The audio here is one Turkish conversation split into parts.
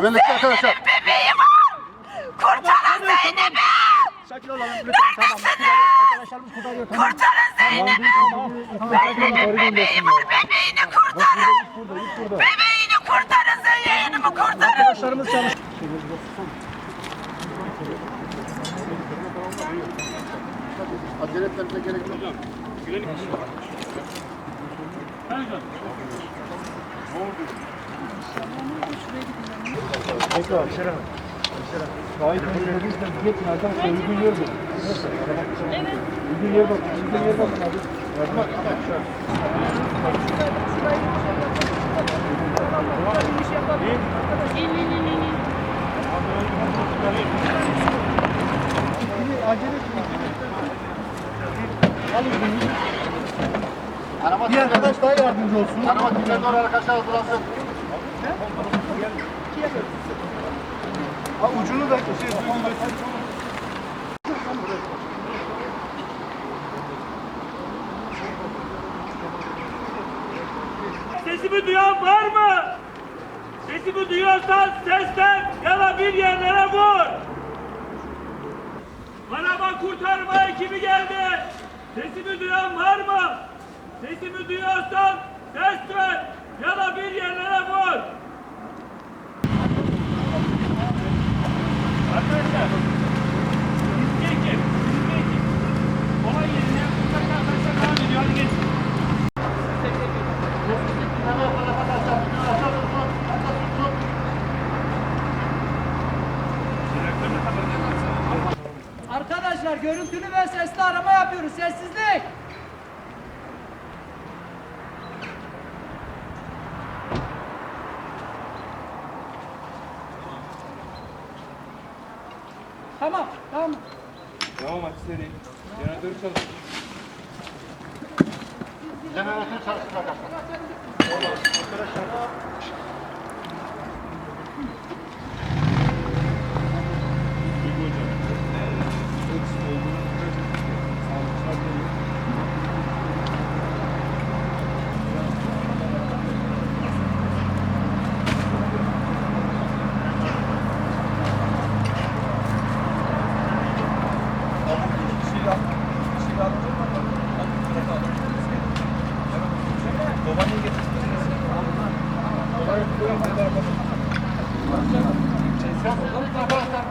Güvenlikli arkadaşlar. Bebeğim var. Kurtarın Zeynep'i. Sakin olalım lütfen. Tamam. Arkadaşlarımız kurtarıyor. Tamam. Kurtarın Zeynep'i. Bebeğim var. Bebeğini kurtarın. Bebeğini kurtarın. Zeynep'imi kurtarın. Arkadaşlarımız çalış. Acele etmenize gerek yok. Tekrar. Şeref. Gayet. Biz de gittin arkadaşlar. Uygun yer bu. Evet. Uygun yer bak. Uygun yer abi. Bak bak şu an. Acele. Arama Bir arkadaş daha yardımcı olsun. Arama dinleyen arkadaşlar hazırlansın. Ha, ucunu da şey, Sesimi duyan var mı? Sesimi duyuyorsan seslen ya da bir yerlere vur. Araba kurtarma ekibi geldi. Sesimi duyan var mı? Sesimi duyuyorsan ses ver ya da bir yerlere vur. Arkadaşlar, riskli ekip, riskli ekip. Olay yerine mutlaka arkadaşlar devam ediyor. Hadi geçin. Arkadaşlar görüntülü ve sesli arama yapıyoruz. Sessizlik. Tamam, tamam. Jeneratör çalışsın arkadaşlar. Sessizlik arkadaşlar.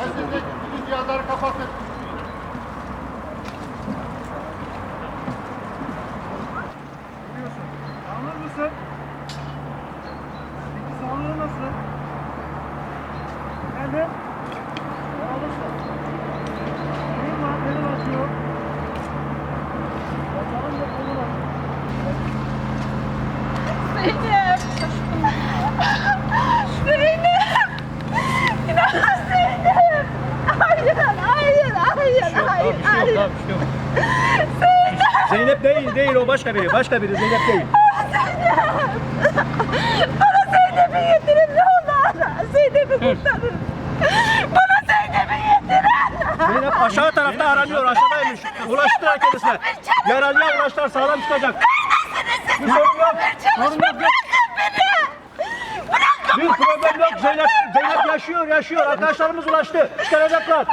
Bütün cihazları kapatın. Biliyorsun. Anlar mısın? Peki sağlığı nasıl? Efendim? Ne olursa? Neyin var? Neden atıyor? Bacağın da kolu var. Zeynep. Zeynep. İnan Zeynep. Hayır, hayır, hayır, hayır, hayır. Zeynep. Zeynep değil, değil o başka biri. Başka biri Zeynep değil. Bana Zeynep'i getirin ne olur. Zeynep'i kurtarın. Bana Zeynep'i getirin. Zeynep aşağı tarafta aranıyor, aşağıdaymış. Ulaştılar kendisine. Yaralıya ulaştılar, sağlam çıkacak. Bir sorun yok. Sorun yok. yok. Bir problem yok. Zeynep, Zeynep yaşıyor, yaşıyor. Arkadaşlarımız ulaştı. Çıkaracaklar.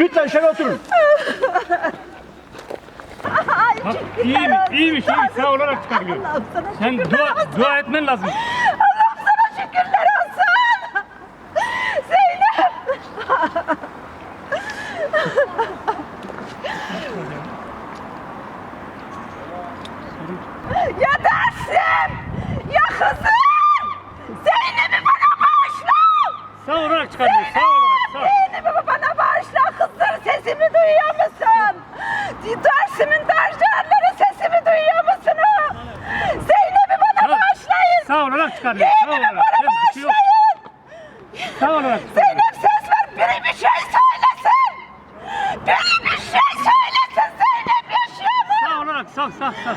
Lütfen şöyle oturun. Bak, iyiymiş, iyiymiş, iyi. Sağ olarak çıkabiliyor. Allah'ım sana Sen şükürler dua, olsun. dua etmen lazım. Allah'ım sana şükürler olsun. Zeynep. ya dersim. Ya kızım. Zeynep'i bana bağışla. Sağ olarak çıkarıyor, sağ olarak, sağ. Zeynep'i bana bağışla kızlar. Sesimi duyuyor musun? Dersimin derslerleri sesimi duyuyor musunuz? Zeynep'i bana Sağ- bağışlayın. Sağ olarak çıkarıyor, sağ olarak. Sen bir şey yok. Sağ olarak. Zeynep ses ver. Biri bir şey söylesin. Biri bir şey söylesin. Zeynep yaşıyor mu? Sağ olarak, sağ, sağ, sağ.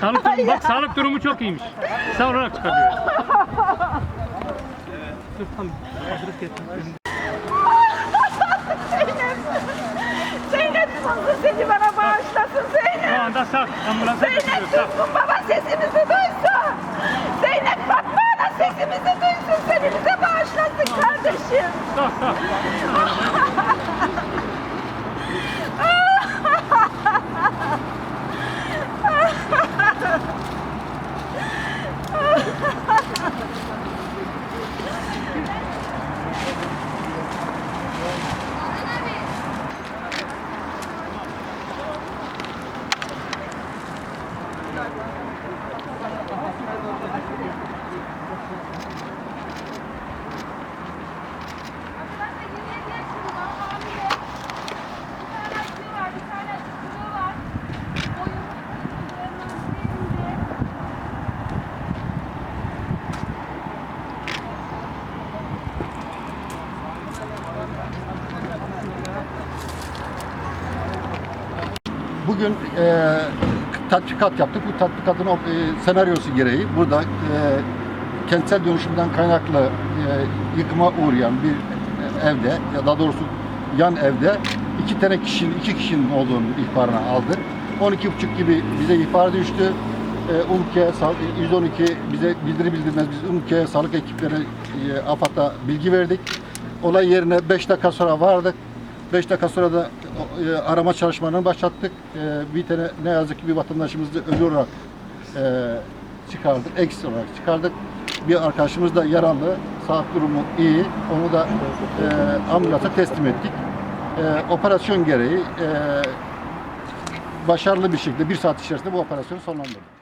Sağlık durumu, bak sağlık durumu çok iyiymiş. Sağ olarak çıkarıyor. Dur tamam. Hazırlık getir. Zeynep. Zeynep Şu Zeynep. Anda sağ. Ambulansa Zeynep götürüyor, sağ. Dursun baba sesimizi duysun. Zeynep Fatma Ana sesimizi duysun. Seni bize bağışlasın kardeşim. Arkadaşlar 27 yaşında hamile. Bir tane çocuğu var, bir tane çocuğu var. Boyu üzerinden Bugün e, tatbikat yaptık. Bu tatbikatın e, senaryosu gereği burada e, kentsel dönüşümden kaynaklı e, yıkıma uğrayan bir evde ya daha doğrusu yan evde iki tane kişinin iki kişinin olduğunu ihbarını aldık. 12.30 gibi bize ihbar düştü. E, UMKE, Sa- 112 bize bildiri bildirmez biz UMKE sağlık ekipleri e, AFAD'a bilgi verdik. Olay yerine 5 dakika sonra vardık. 5 dakika sonra da e, arama çalışmalarını başlattık. E, bir tane ne yazık ki bir vatandaşımızı ölü olarak e, çıkardık, eksik olarak çıkardık. Bir arkadaşımız da yaralı, sağlık durumu iyi. Onu da e, ambulansa teslim ettik. Operasyon gereği başarılı bir şekilde bir saat içerisinde bu operasyonu sonlandırdık.